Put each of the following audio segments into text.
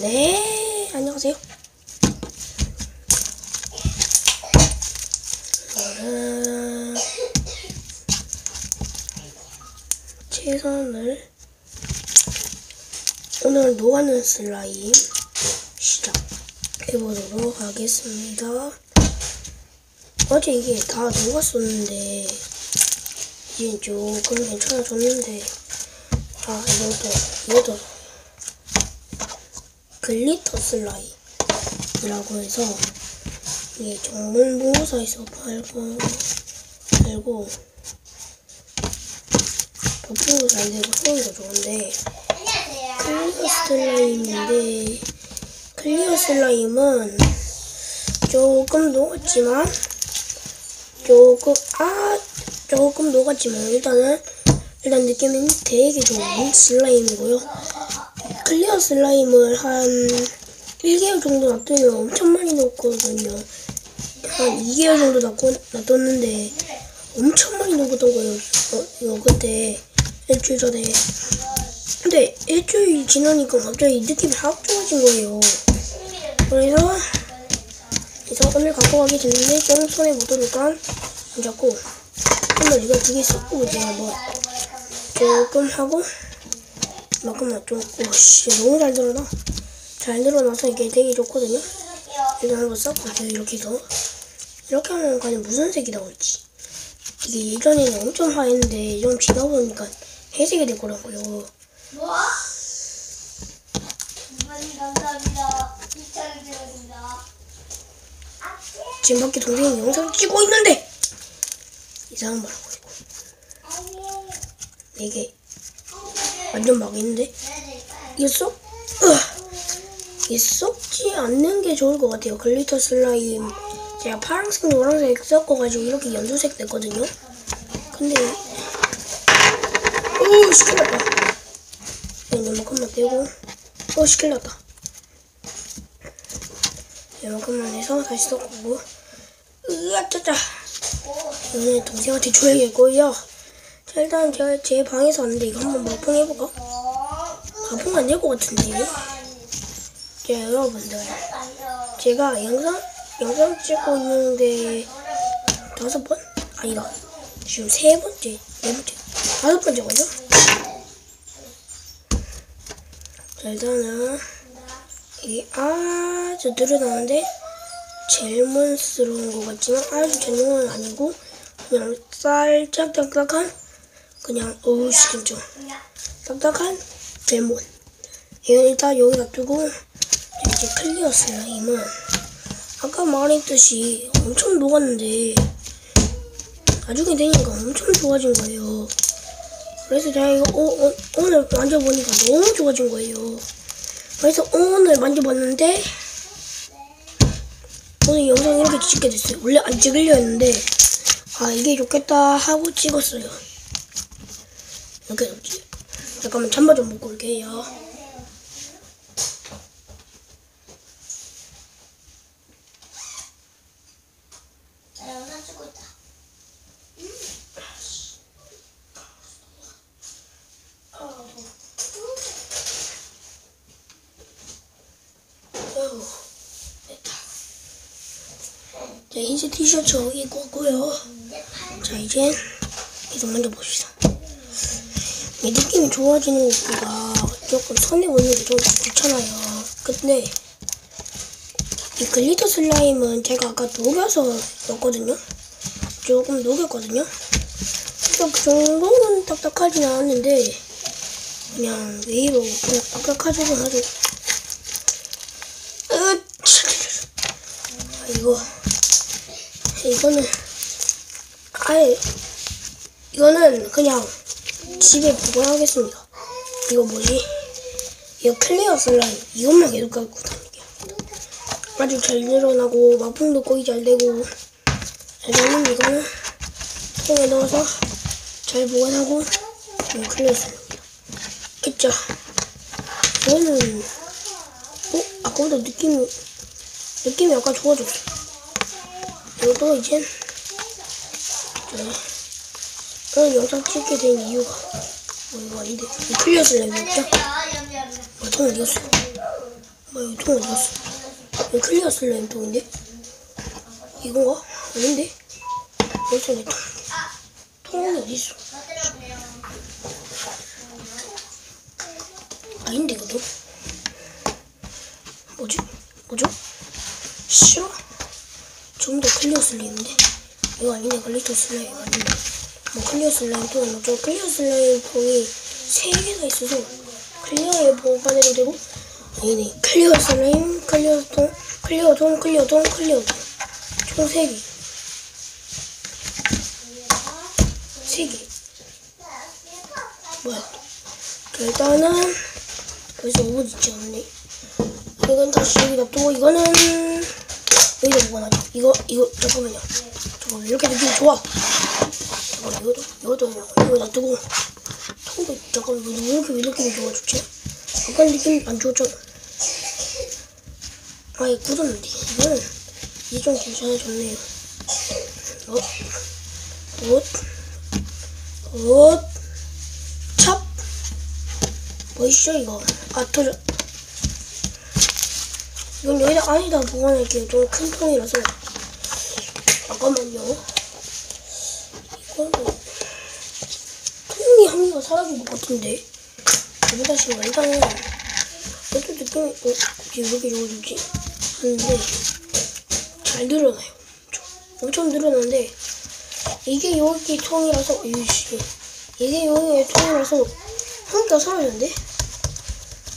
네, 안녕하세요. 최선을 오늘 녹아는 슬라임 시작해보도록 하겠습니다. 어제 이게 다 녹았었는데 이제 조금 괜찮아졌는데 아 이것도 이것도 글리터 슬라임이라고 해서 이게 정문보호사에서 팔고 팔고 버프도 잘 되고 소리도 좋은데 클리어 슬라임인데 클리어 슬라임은 조금 녹았지만 조금 아 조금 녹았지만 일단은 일단 느낌은 되게 좋은 슬라임이고요. 클리어 슬라임을 한 1개월 정도 놔두면 엄청 많이 녹거든요. 한 2개월 정도 놔뒀는데 엄청 많이 녹았던 거예요. 어, 이거 그때 일주일 전에. 근데 일주일 지나니까 갑자기 느낌이 확 좋아진 거예요. 그래서 그래서 오늘 갖고 가게 됐는데 좀 손에 묻으니까 안 잡고 오늘 이거 두개 썼고 이제 뭐 조금 하고 만큼만 좀 오씨 너무 잘 늘어나? 잘 늘어나서 이게 되게 좋거든요? 일단 한번 써볼게요 이렇게 해서. 이렇게 하면 과연 무슨 색이 나올지. 이게 예전에는 엄청 하였는데 좀 지나 보니까 회색이 되더라고요. 뭐? 이번님 감사합니다. 2차를 드렸습니다. 지금 밖에 동생이 영상 찍고 있는데! 이상한 말 하고 있고. 이게 완전 망했는데? 이게 쏙? 이게 쏙지 않는 게 좋을 것 같아요. 글리터 슬라임. 제가 파란색 노란색 섞어가지고 이렇게 연두색 냈거든요. 근데 오 시킬났다. 이만큼만 빼고. 오 시킬났다. 이만큼만 해서 다시 섞고. 으아 짜짜. 이거는 동생한테 줘야겠고요. 자 일단 제가 제 방에서 왔는데 이거 한번 마풍해볼까? 마풍 안될 것 같은데 자 여러분들 제가 영상 영상 찍고 있는데 다섯 번? 아니다 지금 세 번째 네 번째 다섯 번째거든요 자 일단은 이게 아주 늘어나는데 젤문스러운 것 같지만 아주 전용은 아니고 그냥 살짝 딱딱한 그냥 어우 시금죠 딱딱한 젤몬 이건 일단 여기다 두고 이제 클리어 슬라임은 아까 말했듯이 엄청 녹았는데 나중에 되니까 엄청 좋아진 거예요 그래서 제가 이거 오, 오, 오늘 만져보니까 너무 좋아진 거예요 그래서 오늘 만져봤는데 오늘 영상 이렇게 찍게 됐어요. 원래 안 찍으려 했는데 아 이게 좋겠다 하고 찍었어요. 이렇게 됐지. 잠깐만 잠바 좀 먹고 올게요. 자 흰색 티셔츠 여기 입고 왔고요. 자 이제 계속 만져봅시다. 이 느낌이 좋아지는 것보다 조금 손에 묻는 게 좀 좋잖아요. 근데 이 글리터 슬라임은 제가 아까 녹여서 넣었거든요. 조금 녹였거든요. 그래서 그 정도는 딱딱하진 않았는데 그냥 웨이로 그냥 딱딱하지는. 으, 아, 이거 이거는 아예 이거는 그냥 집에 보관하겠습니다. 이거 뭐지? 이거 클리어 슬라임 이것만 계속 갖고 다닐게요. 아주 잘 늘어나고 마풍도 거의 잘 되고 일단은 이거는 통에 넣어서 잘 보관하고 좀 클리어 슬라임입니다. 됐죠? 이거는 어? 아까보다 느낌이 느낌이 약간 좋아졌어. 이것도 이제 네. 오늘 영상 찍게 된 이유가 뭐 이거 아닌데 이 클리어 슬라임이었죠? 야, 얌얌. 뭐통 어디 갔어? 이거 통 어디 갔어? 이거 클리어 슬라임 통인데? 이건가? 아닌데? 어디서 내 통? 통이 어디 있어? 아닌데 이거도? 뭐지? 뭐죠? 싫어? 좀더 클리어 슬라임인데? 이거 아니네 글리터 슬라임 아닌데 뭐 클리어 슬라임 통은 뭐죠? 클리어 슬라임 통이 세 개가 있어서 클리어에 보관해도 되고 아니네 클리어 슬라임 클리어 통 클리어 통 클리어 통 클리어 통총 세 개. 세 개. 뭐야? 자, 일단은 벌써 5분 있지 않네. 이건 다시 여기다 또 이거는 여기다 보관하자. 이거 이거 잠깐만요. 잠깐만 이렇게 느낌 좋아. 잠깐만 이것도 이것도 이거 놔두고 통도 잠깐만 왜 이렇게 왜 느낌이 좋아 좋지? 아까 느낌 안 좋았잖아. 아예 굳었는데 이거는 이게 좀 괜찮아졌네요. 어, 옷, 옷, 찹. 뭐있어 이거? 아 터져. 이건 여기다 안에다 보관할게요. 좀 큰 통이라서. 잠깐만요. 이거는 통이 한 개가 사라진 것 같은데. 여기다 지금 일단은 어떤 느낌이 어, 어떻게 이렇게 좋아졌지? 하는데 잘 늘어나요. 엄청, 엄청 늘어나는데 이게 여기 통이라서 이씨 이게 여기 통이라서 한 개가 사라졌는데?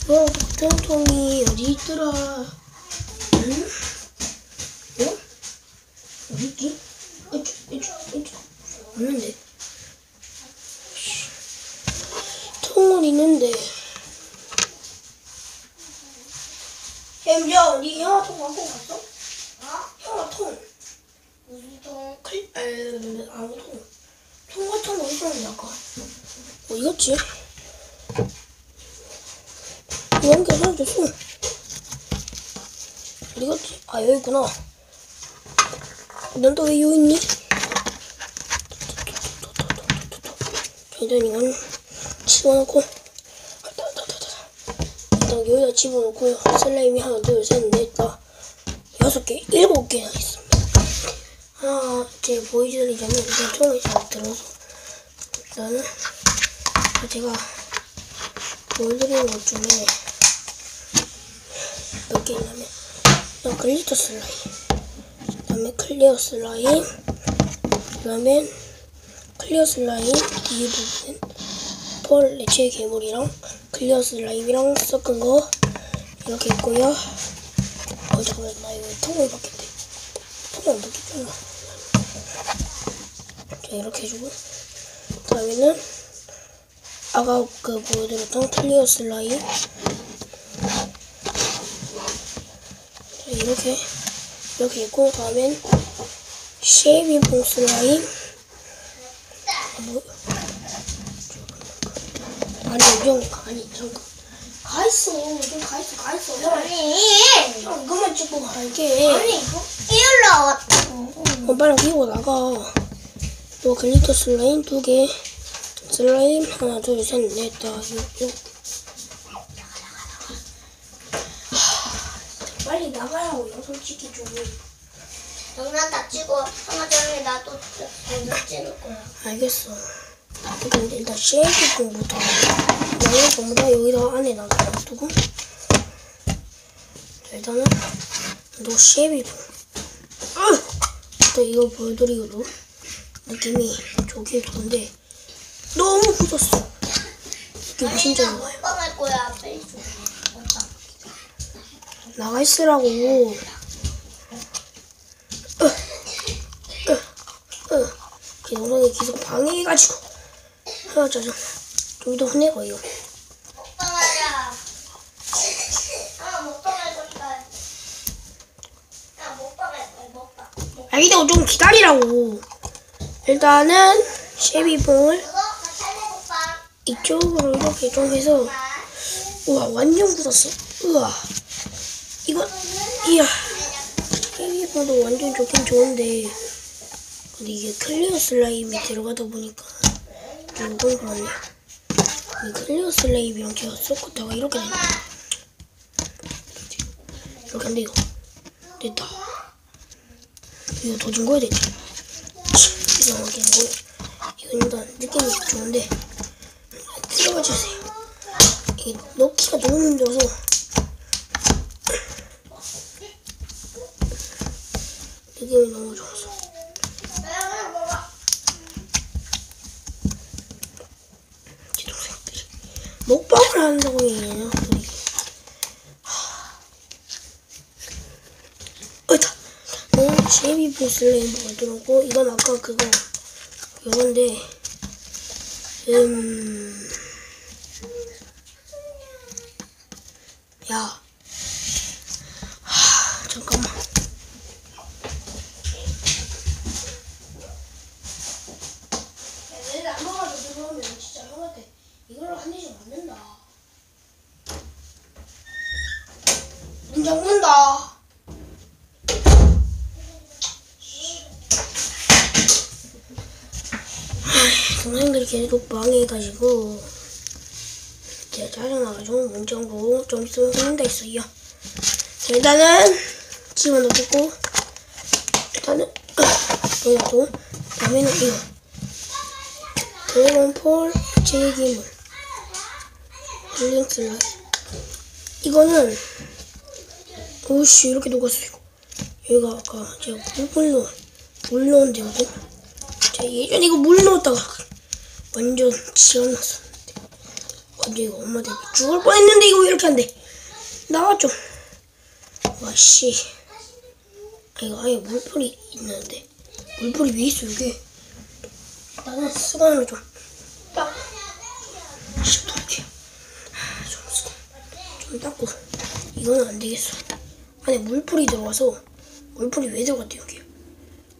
이거 같은 통이 어디 있더라? 응? 어? 어디 있지? 없는데. 통은 있는데. 엠지야, 니 형아 통 갖고 갔어? 어? 형아 통. 무슨 통? 클, 에, 아무 통. 통 같은 거 있었는데, 아까. 어, 이거지? 이거 한개 사라졌어. 어디 갔지? 아, 여기 있구나. 넌 또 왜 여기 있니? 일단 이건 집어넣고 일단 여기다 집어넣고요 슬라임이 하나 둘 셋 넷 다 여섯 개 일곱 개나 있습니다 하나 제가 보여드리자면 일단 총을 잘 들어서 일단은 제가 보여드리는 것 중에 몇 개 있냐면 일단 글리터 슬라임 그 다음에 클리어 슬라임 그 다음에 클리어 슬라임 이 부분 폴 레체 괴물이랑 클리어 슬라임이랑 섞은 거 이렇게 있고요. 어 잠깐만 나 이거 통을 바뀌었대. 통을 안 바뀌었잖아. 자 이렇게 해주고. 그 다음에는 아까 그 보여드렸던 클리어 슬라임. 자 이렇게 이렇게 있고 다음엔 쉐이빙 폼 슬라임 뭐 아니 좀 아니 잠깐 가 있어. 좀 가 있어 가 있어. 형. 아니. 형 이것만 찍고 갈게. 아니 이거 끼울라왔다고 어 빨리 끼고 나가. 너 글리터 슬라임 두개. 슬라임 하나 둘셋넷 다섯 육. 빨리 나가라고 요 솔직히 좀. 영란 다 찍어. 하나 전에 나도 찍을 거야. 알겠어 근데 일단 쉐이크 공부터 이거 전부 다 여기다 안에 놔두고 일단은 너 쉐이크 또 이거 보여드리고도 느낌이 좋긴 좋은데 너무 굳었어. 느낌 진짜 좋아요 먹방 나가 있으라고. 으, 으, 으. 그 영상이 계속 방해해가지고 아아야 먹방할 거야 먹방. 알겠다고 좀 기다리라고. 일단은 쉐비봉을 이쪽으로 이렇게 좀 해서. 우와 완전 굳었어. 우와. 이거 이야. 쉐비봉도 완전 좋긴 좋은데. 근데 이게 클리어 슬라임이 들어가다 보니까 그렇네 이 클리어 슬라임이랑 제가 섞었다가 이렇게 되네 이렇게 안 돼, 이거. 됐다. 이거 더 준 거야, 됐지? 이상하게 뭐, 이건 일단 느낌이 좋은데, 들어가 주세요. 이게 넣기가 너무 힘들어서, 느낌이 너무 좋아서. 제 동생들이 먹방을 우리. 어이다. 오늘 제비 보슬레이버가 들어오고 이건 아까 그거 이건데 음. 야. 하, 잠깐만. 내일 안 먹어도 들어오면 진짜 형한테 이걸로 한 대씩 맞는다. 문 잠근다. 아이, 동생들이 계속 방해해가지고 제가 짜증나가지고 문 잠그고 좀 있으면 끊는다 했어요. 자, 일단은 집어넣고 일단은 이것도 다음에는 이거. 드래곤폴 제기물. 힐링 슬라이 이거는 오씨 이렇게 녹았어 이거? 여기가 아까 제가 물물 넣은 물 넣은 데거든? 제가 예전에 이거 물 넣었다가 완전 지어놨었는데. 완전 이거 엄마한테 죽을 뻔했는데 이거 왜 이렇게 안돼. 나와 좀 와씨. 아, 이거 아예 물풀이 있는데. 물풀이 왜 있어 이게? 나는 수건으로 좀 닦고 씹도 이렇게 좀 수건. 좀 닦고. 이거는 안 되겠어. 안에 물풀이 들어가서 물풀이 왜 들어갔대 여기?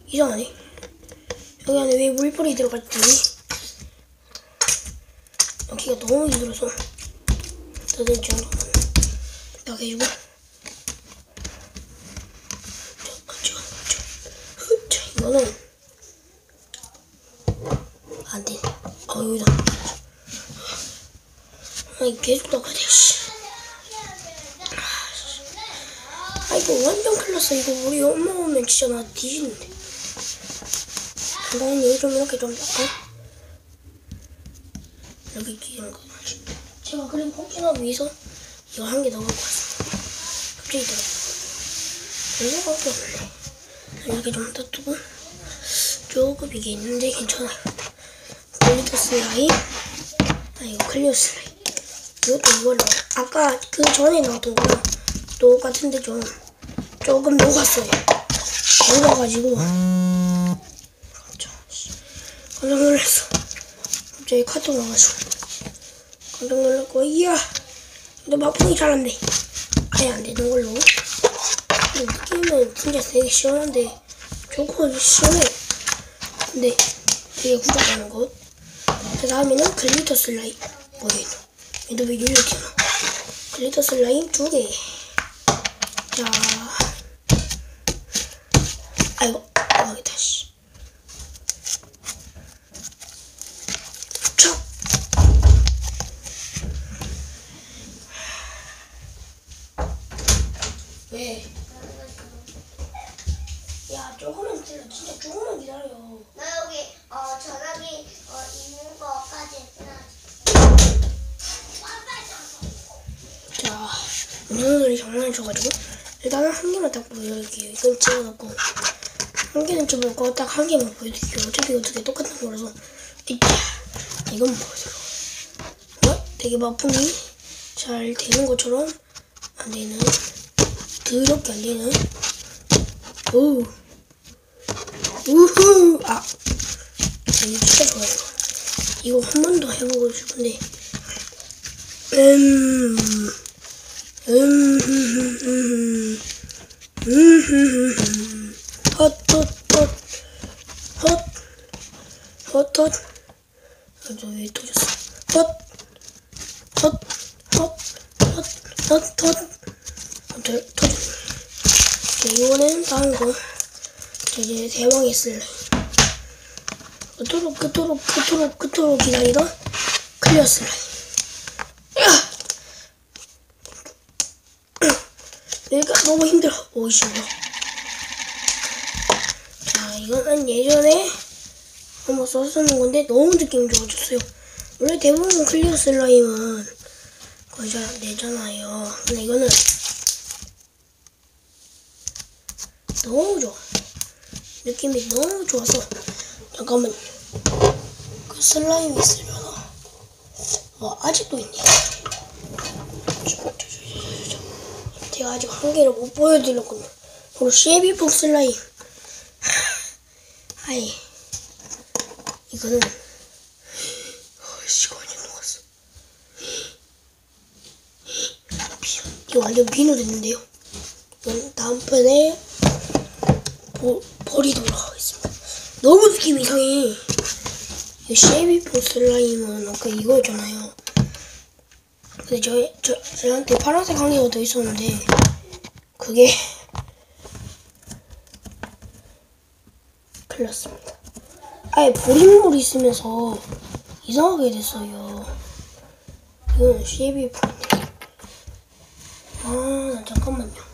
이상하네. 여기 안에 왜 물풀이 들어갔지 여기가 너무 힘들어서 다들 자, 자, 이거는 안 돼. 어, 여기다. 아이, 계속 나가야 돼, 씨. 아, 이거 완전 큰일 났어. 이거 우리 엄마 오면 진짜 나 뒤지는데. 나는 여기 좀 이렇게 좀 닦아. 여기 끼는 거. 제가 그리고 혹시나 위해서 이거 한개더 갖고 왔어. 갑자기 들어. 이거밖에 없네. 이렇게 좀 놔두고. 조금 이게 있는데 괜찮아요. 글리터 슬라임. 아, 이거 클리어 슬라임. 이것도 이걸로. 아까 그 전에 나왔던 거랑 똑같은데 좀 조금 녹았어요. 녹아가지고. 씨. 깜짝 놀랐어. 갑자기 카톡 와가지고. 깜짝 놀랐고, 이야. 너 마풍이 잘 안 돼. 아예 안 되는 걸로. 근데 느낌은 진짜 되게 시원한데, 조금 시원해. 근데 되게 후각하는 것. 그 다음에는 글리터 슬라임. 이거. 얘도 왜 이렇게 나 글리터 슬라임 두 개. 자. 아이고, 망했다, 씨. 촥! 왜? 야, 조금만 기다려. 진짜 조금만 기다려. 나 여기 어 전화기 어 있는 거까지 했구나. 자, 운전들이 장난쳐가지고 일단은 한 개만 딱 보여드릴게요. 이건 찍어놓고 한 개는 찍어놓고 딱 한 개만 보여드릴게요. 어차피 개 똑같은 거라서 이건 뭐더라? 어? 되게 마풍이 잘 되는 것처럼 안 되는 더럽게 안 되는 오 우후. 아. 이거 진짜 좋아요. 이거 한 번 더 해보고 싶은데. 음, 음, 헛, 헛, 헛, 헛, 헛, 헛, 아, 저왜 터졌어? 헛, 헛, 헛, 헛, 헛, 헛, 어, 터, 터졌네. 자, 이번엔 다음 거. 자, 이제 대왕이 쓸래. 그토록, 그토록, 그토록, 그토록 기다리던 클리어 슬라임. 그러니까 너무 힘들어. 오이씨, 뭐. 자, 이거는 예전에 한번 썼었는 건데 너무 느낌 좋아졌어요. 원래 대부분 클리어 슬라임은 거의 잘안 되잖아요. 근데 이거는 너무 좋아. 느낌이 너무 좋아서 잠깐만 그 슬라임이 있으려나? 와 아직도 있네. 제가 아직 한 개를 못 보여드렸군요. 바로 쉐비폭 슬라임. 아이 이거는 어, 시간이 녹았어. 이거 완전 비누 됐는데요. 다음 편에 보, 버리도록 하겠습니다. 너무 느낌 이상해. 이 쉐비포 슬라임은 아까 이거잖아요. 근데 저, 저, 저한테 파란색 한 개가 더 있었는데, 그게, 큰일 났습니다. 아예 보리물이 있으면서 이상하게 됐어요. 이건 쉐비포인데. 아, 나 잠깐만요.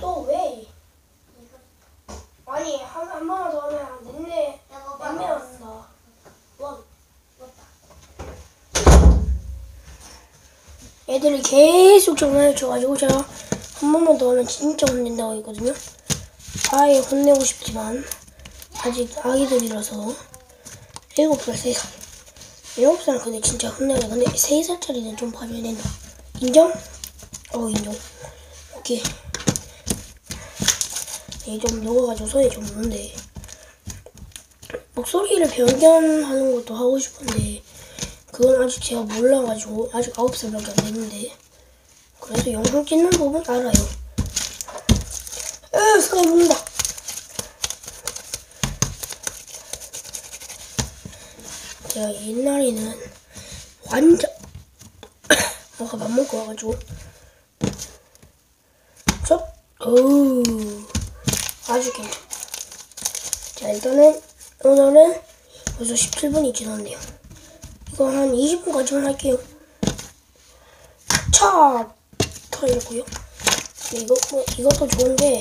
또 왜? 아니 한, 한 번만 더 하면 안 됐네. 야, 안 매웠어. 원. 애들이 계속 쳐가지고 제가 한 번만 더 하면 진짜 혼낸다고 했거든요. 아예 혼내고 싶지만 아직 아기들이라서 일곱 살, 세 살. 일곱 살은 근데 진짜 혼내야 근데 세 살짜리는 좀 봐줘야 된다. 인정? 어 인정. 오케이. 이게 좀 녹아가지고 손이 좀 무는데 목소리를 변경하는 것도 하고 싶은데 그건 아직 제가 몰라가지고 아직 아홉 살밖에 안 됐는데 그래서 영상 찍는 법은 알아요. 으 손에 묻는다. 제가 옛날에는 완전 아까 밥 먹고 와가지고 저 어우 아주 괜찮아. 자, 일단은 오늘은 벌써 17분이 지났네요. 이거 한 20분까지만 할게요. 차 털고요. 이거 뭐 이것도 좋은데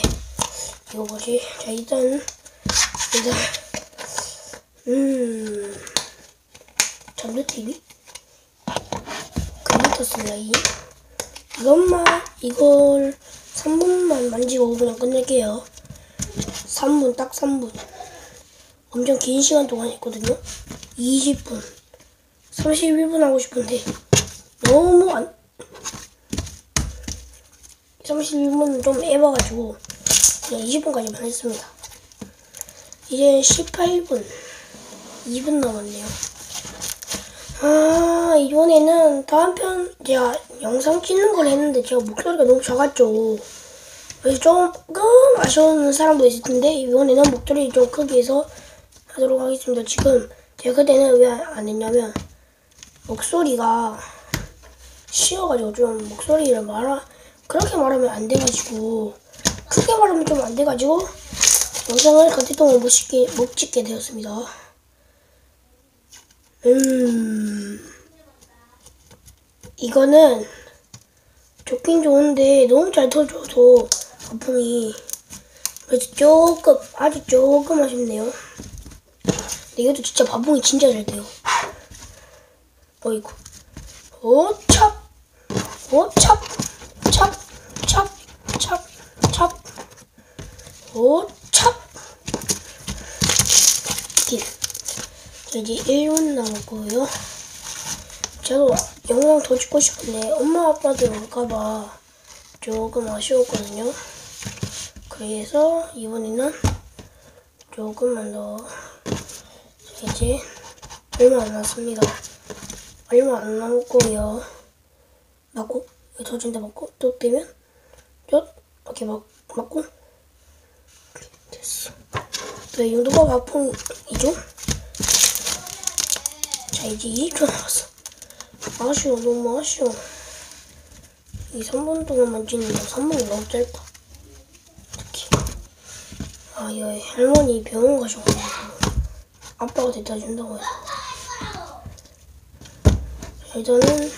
이거 뭐지? 자, 일단 일단 음 전두 TV 글리터 슬라임 이것만 이걸 3분만 만지고 그냥 끝낼게요. 3분, 딱 3분. 엄청 긴 시간 동안 했거든요. 20분. 31분 하고 싶은데, 너무 안, 31분은 좀 에바가지고, 그냥 20분까지만 했습니다. 이제 18분. 2분 남았네요. 아, 이번에는 다음 편, 제가 영상 찍는 걸 했는데, 제가 목소리가 너무 작았죠. 그래서 조금 아쉬운 사람도 있을 텐데 이번에는 목소리 좀 크게 해서 하도록 하겠습니다. 지금 제가 그때는 왜 안 했냐면 목소리가 쉬어가지고 좀 목소리를 말아 그렇게 말하면 안 돼가지고 크게 말하면 좀 안 돼가지고 영상을 그때 동안 못 찍게 못 찍게 되었습니다. 음 이거는 좋긴 좋은데 너무 잘 터져서 거품이 그래서 조금 아주 조금 아쉽네요. 근데 이것도 진짜 바봉이 진짜 잘 돼요. 어이구. 오 찹 오 찹 찹 찹 찹 찹 오찹 딜. 자, 이제 1분 남았고요. 저도 영상 더 찍고 싶은데 엄마 아빠들 올까봐 조금 아쉬웠거든요. 그래서 이번에는 조금만 더 이제 얼마 안 남았습니다. 얼마 안 남았고요. 맞고 이거 터진다 맞고 또 떼면 저 이렇게 막 맞고 됐어. 네, 이 정도가 가풍이죠? 자 이제 20초 남았어. 아쉬워 너무 아쉬워. 이 3분 동안만 찍는데 3분이 너무 짧다. 특히. 아, 이 할머니 병원 가셔가지고 아빠가 데려다 준다고 해서. 저희 저는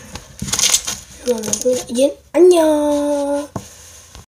이만 먹고 이제 안녕.